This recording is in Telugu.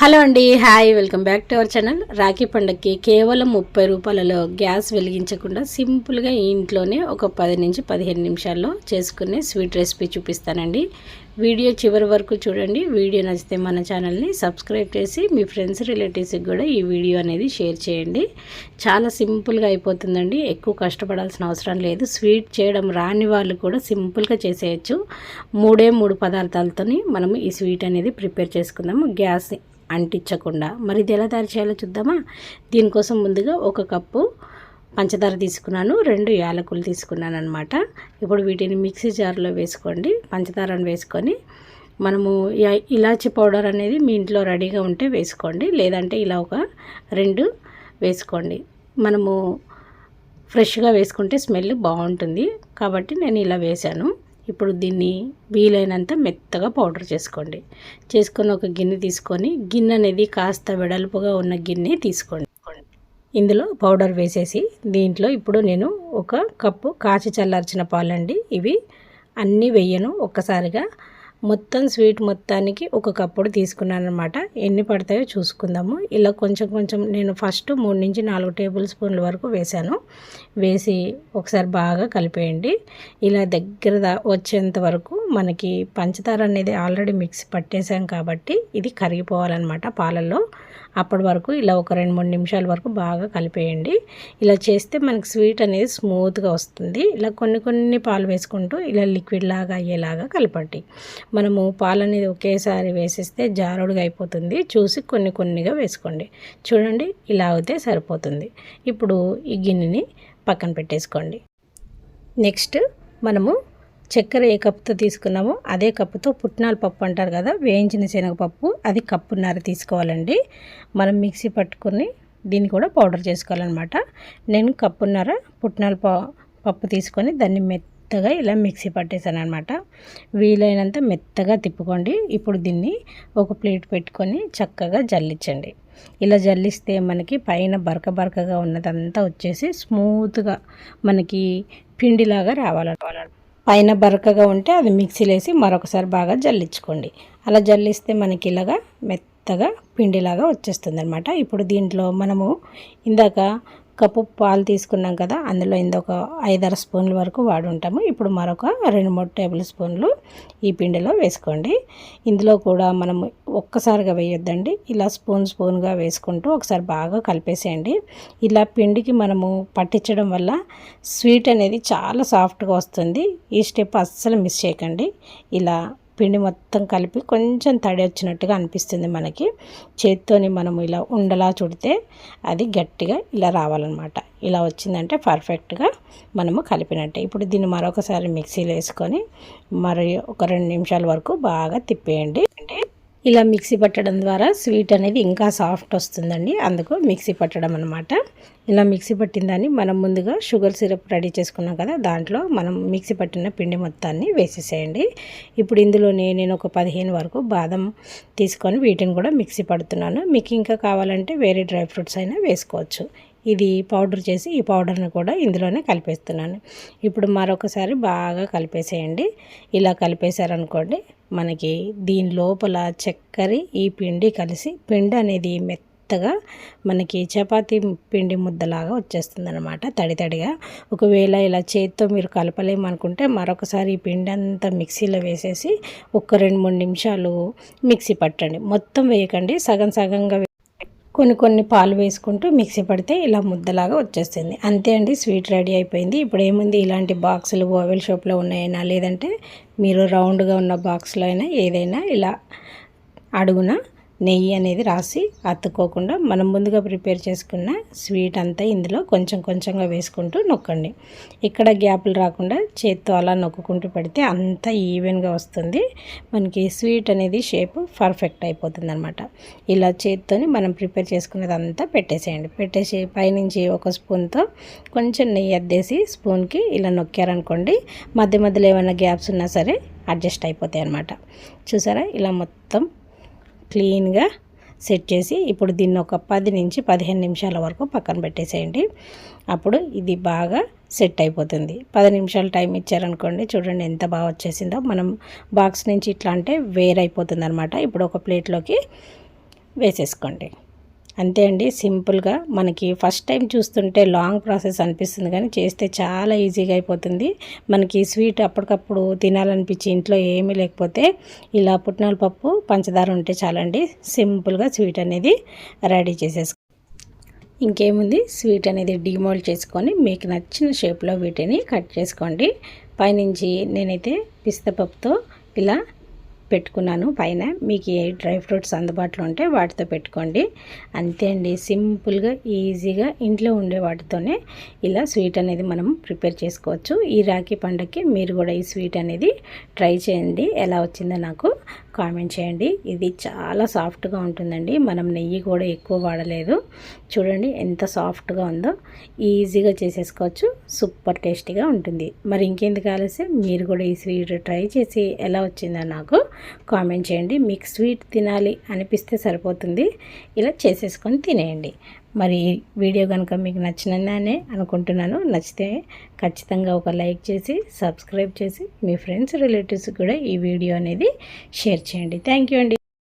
హలో అండి hi welcome back to our channel. Rakhi పండగకి కేవలం ముప్పై రూపాయలలో గ్యాస్ వెలిగించకుండా సింపుల్గా ఇంట్లోనే ఒక పది నుంచి పదిహేను నిమిషాల్లో చేసుకునే స్వీట్ రెసిపీ చూపిస్తానండి. వీడియో చివరి వరకు చూడండి. వీడియో నచ్చితే మన ఛానల్ని సబ్స్క్రైబ్ చేసి మీ ఫ్రెండ్స్ రిలేటివ్స్కి కూడా ఈ వీడియో అనేది షేర్ చేయండి. చాలా సింపుల్గా అయిపోతుందండి. ఎక్కువ కష్టపడాల్సిన అవసరం లేదు. స్వీట్ చేయడం రాని వాళ్ళు కూడా సింపుల్గా చేసేయచ్చు. మూడే మూడు పదార్థాలతోని మనము ఈ స్వీట్ అనేది ప్రిపేర్ చేసుకుందాము. గ్యాస్ అంటించకుండా. మరి ఇది ఎలా తయారు చేయాలో చూద్దామా? దీనికోసం ముందుగా ఒక కప్పు పంచదార తీసుకున్నాను. రెండు యాలకులు తీసుకున్నాను అనమాట ఇప్పుడు వీటిని మిక్సీ జార్లో వేసుకోండి. పంచదారను వేసుకొని మనము ఇలాచి పౌడర్ అనేది మీ ఇంట్లో రెడీగా ఉంటే వేసుకోండి. లేదంటే ఇలా ఒక రెండు వేసుకోండి. మనము ఫ్రెష్గా వేసుకుంటే స్మెల్ బాగుంటుంది. కాబట్టి నేను ఇలా వేశాను. ఇప్పుడు దీన్ని వీలైనంత మెత్తగా పౌడర్ చేసుకోండి. చేసుకొని ఒక గిన్నె తీసుకొని గిన్నె అనేది కాస్త వెడల్పుగా ఉన్న గిన్నె తీసుకోండి. ఇందులో పౌడర్ వేసేసి దీంట్లో ఇప్పుడు నేను ఒక కప్పు కాచి చల్లార్చిన పాలండి. ఇవి అన్నీ వెయ్యను ఒక్కసారిగా మొత్తం స్వీట్ మొత్తానికి ఒక కప్పుడు తీసుకున్నాను అనమాట ఎన్ని పడతాయో చూసుకుందాము. ఇలా కొంచెం కొంచెం నేను ఫస్ట్ మూడు నుంచి నాలుగు టేబుల్ స్పూన్ల వరకు వేశాను. వేసి ఒకసారి బాగా కలిపేయండి. ఇలా దగ్గర వచ్చేంత వరకు మనకి పంచదార అనేది ఆల్రెడీ మిక్స్ పట్టేసాం కాబట్టి ఇది కరిగిపోవాలన్నమాట పాలల్లో. అప్పటి వరకు ఇలా ఒక రెండు మూడు నిమిషాల వరకు బాగా కలిపేయండి. ఇలా చేస్తే మనకి స్వీట్ అనేది స్మూత్గా వస్తుంది. ఇలా కొన్ని కొన్ని పాలు వేసుకుంటూ ఇలా లిక్విడ్ లాగా అయ్యేలాగా కలపండి. మనము పాలు అనేది ఒకేసారి వేసేస్తే జారుడుగా అయిపోతుంది. చూసి కొన్ని కొన్నిగా వేసుకోండి. చూడండి ఇలా అయితే సరిపోతుంది. ఇప్పుడు ఈ గిన్నెని పక్కన పెట్టేసుకోండి. నెక్స్ట్ మనము చక్కెర ఏ కప్పుతో తీసుకున్నామో అదే కప్పుతో పుట్నాల పప్పు అంటారు కదా వేయించిన శనగపప్పు అది కప్పున్నర తీసుకోవాలండి. మనం మిక్సీ పట్టుకొని దీన్ని కూడా పౌడర్ చేసుకోవాలన్నమాట. నేను కప్పున్నర పుట్నాల పప్పు తీసుకొని దాన్ని మెత్తగా ఇలా మిక్సీ పట్టేశాను అనమాట వీలైనంత మెత్తగా తిప్పుకోండి. ఇప్పుడు దీన్ని ఒక ప్లేట్ పెట్టుకొని చక్కగా జల్లించండి. ఇలా జల్లిస్తే మనకి పైన బరక బరకగా ఉన్నదంతా వచ్చేసి స్మూత్గా మనకి పిండిలాగా రావాలన్నమాట. పైన బరకగా ఉంటే అది మిక్సీలో వేసి మరొకసారి బాగా జల్లించుకోండి. అలా జల్లిస్తే మనకి ఇలాగా మెత్తగా పిండిలాగా వచ్చేస్తుంది అనమాట ఇప్పుడు దీంట్లో మనము ఇందాక కప్పు పాలు తీసుకున్నాం కదా అందులో ఇందొక ఐదారు స్పూన్ల వరకు వాడుంటాము. ఇప్పుడు మరొక రెండు మూడు టేబుల్ స్పూన్లు ఈ పిండిలో వేసుకోండి. ఇందులో కూడా మనం ఒక్కసారిగా వేయొద్దండి. ఇలా స్పూన్ స్పూన్గా వేసుకుంటూ ఒకసారి బాగా కలిపేసేయండి. ఇలా పిండికి మనము పట్టించడం వల్ల స్వీట్ అనేది చాలా సాఫ్ట్గా వస్తుంది. ఈ స్టెప్ అస్సలు మిస్ చేయకండి. ఇలా పిండి మొత్తం కలిపి కొంచెం తడి వచ్చినట్టుగా అనిపిస్తుంది మనకి. చేత్తోని మనము ఇలా ఉండలా చుడితే అది గట్టిగా ఇలా రావాలన్నమాట. ఇలా వచ్చిందంటే పర్ఫెక్ట్గా మనము కలిపినట్టే. ఇప్పుడు దీన్ని మరొకసారి మిక్సీలో వేసుకొని మరి ఒక రెండు నిమిషాల వరకు బాగా తిప్పేయండి. ఇలా మిక్సీ పట్టడం ద్వారా స్వీట్ అనేది ఇంకా సాఫ్ట్ వస్తుందండి. అందుకు మిక్సీ పట్టడం అనమాట ఇలా మిక్సీ పట్టిందని మనం ముందుగా షుగర్ సిరప్ రెడీ చేసుకున్నాం కదా దాంట్లో మనం మిక్సీ పట్టిన పిండి మొత్తాన్ని వేసేసేయండి. ఇప్పుడు ఇందులోనే నేను ఒక పదిహేను వరకు బాదం తీసుకొని వీటిని కూడా మిక్సీ పడుతున్నాను. మీకు ఇంకా కావాలంటే వేరే డ్రై ఫ్రూట్స్ అయినా వేసుకోవచ్చు. ఇది పౌడర్ చేసి ఈ పౌడర్ని కూడా ఇందులోనే కలిపేస్తున్నాను. ఇప్పుడు మరొకసారి బాగా కలిపేసేయండి. ఇలా కలిపేశారనుకోండి మనకి దీని లోపల చక్కెర ఈ పిండి కలిసి పిండి అనేది మెత్తగా మనకి చపాతీ పిండి ముద్దలాగా వచ్చేస్తుంది అనమాట తడి తడిగా. ఒకవేళ ఇలా చేతితో మీరు కలపలేమనుకుంటే మరొకసారి ఈ పిండి అంతా మిక్సీలో వేసేసి ఒక రెండు మూడు నిమిషాలు మిక్సీ పట్టండి. మొత్తం వేయకండి. సగం సగంగా కొన్ని కొన్ని పాలు వేసుకుంటూ మిక్సీ పడితే ఇలా ముద్దలాగా వచ్చేస్తుంది. అంతే అండి స్వీట్ రెడీ అయిపోయింది. ఇప్పుడు ఏముంది? ఇలాంటి బాక్సులు ఓవెల్ షాప్లో ఉన్నాయైనా? లేదంటే మీరు రౌండ్గా ఉన్న బాక్స్లో అయినా ఏదైనా ఇలా అడుగున నెయ్యి అనేది రాసి అత్తుకోకుండా మనం ముందుగా ప్రిపేర్ చేసుకున్న స్వీట్ అంతా ఇందులో కొంచెం కొంచెంగా వేసుకుంటూ నొక్కండి. ఇక్కడ గ్యాప్లు రాకుండా చేత్తో అలా నొక్కుంటూ పెడితే అంతా ఈవెన్గా వస్తుంది. మనకి స్వీట్ అనేది షేప్ పర్ఫెక్ట్ అయిపోతుంది అనమాట ఇలా చేత్తోని మనం ప్రిపేర్ చేసుకున్నదంతా పెట్టేసేయండి. పెట్టేసి పైనుంచి ఒక స్పూన్తో కొంచెం నెయ్యి అద్దేసి స్పూన్కి ఇలా నొక్కారనుకోండి మధ్య మధ్యలో ఏమైనా గ్యాప్స్ ఉన్నా సరే అడ్జస్ట్ అయిపోతాయి అనమాట చూసారా? ఇలా మొత్తం క్లీన్గా సెట్ చేసి ఇప్పుడు దీన్ని ఒక పది నుంచి పదిహేను నిమిషాల వరకు పక్కన పెట్టేసేయండి. అప్పుడు ఇది బాగా సెట్ అయిపోతుంది. పది నిమిషాలు టైం ఇచ్చారనుకోండి చూడండి ఎంత బాగా వచ్చేసిందో. మనం బాక్స్ నుంచి ఇట్లా అంటే వేరైపోతుంది అనమాట ఇప్పుడు ఒక ప్లేట్లోకి వేసేసుకోండి. అంతే అండి సింపుల్గా మనకి ఫస్ట్ టైం చూస్తుంటే లాంగ్ ప్రాసెస్ అనిపిస్తుంది కానీ చేస్తే చాలా ఈజీగా అయిపోతుంది. మనకి స్వీట్ అప్పటికప్పుడు తినాలనిపించి ఇంట్లో ఏమీ లేకపోతే ఇలా పుట్నాల పప్పు పంచదార ఉంటే చాలండి సింపుల్గా స్వీట్ అనేది రెడీ చేసేసుకో. ఇంకేముంది? స్వీట్ అనేది డిమోల్డ్ చేసుకొని మీకు నచ్చిన షేప్లో వీటిని కట్ చేసుకోండి. పైనుంచి నేనైతే పిస్తపప్పుతో ఇలా పెట్టుకున్నాను పైన. మీకు ఏ డ్రై ఫ్రూట్స్ అందుబాటులో ఉంటే వాటితో పెట్టుకోండి. అంతే అండి. సింపుల్గా ఈజీగా ఇంట్లో ఉండే వాటితోనే ఇలా స్వీట్ అనేది మనం ప్రిపేర్ చేసుకోవచ్చు. ఈ రాఖీ పండగకి మీరు కూడా ఈ స్వీట్ అనేది ట్రై చేయండి. ఎలా వచ్చిందో నాకు కామెంట్ చేయండి. ఇది చాలా సాఫ్ట్గా ఉంటుందండి. మనం నెయ్యి కూడా ఎక్కువ వాడలేదు. చూడండి ఎంత సాఫ్ట్గా ఉందో. ఈజీగా చేసేసుకోవచ్చు. సూపర్ టేస్టీగా ఉంటుంది. మరి ఇంకెందుకు ఆలస్యం? మీరు కూడా ఈ స్వీట్ ట్రై చేసి ఎలా వచ్చిందో నాకు కామెంట్ చేయండి. మీకు స్వీట్ తినాలి అనిపిస్తే సరిపోతుంది. ఇలా చేసేసుకొని తినేయండి. మరి వీడియో కనుక మీకు నచ్చిననే అనుకుంటున్నాను నచ్చితే ఖచ్చితంగా ఒక లైక్ చేసి సబ్స్క్రైబ్ చేసి మీ ఫ్రెండ్స్ రిలేటివ్స్ కూడా ఈ వీడియో అనేది షేర్ చేయండి. థ్యాంక్ యూ అండి.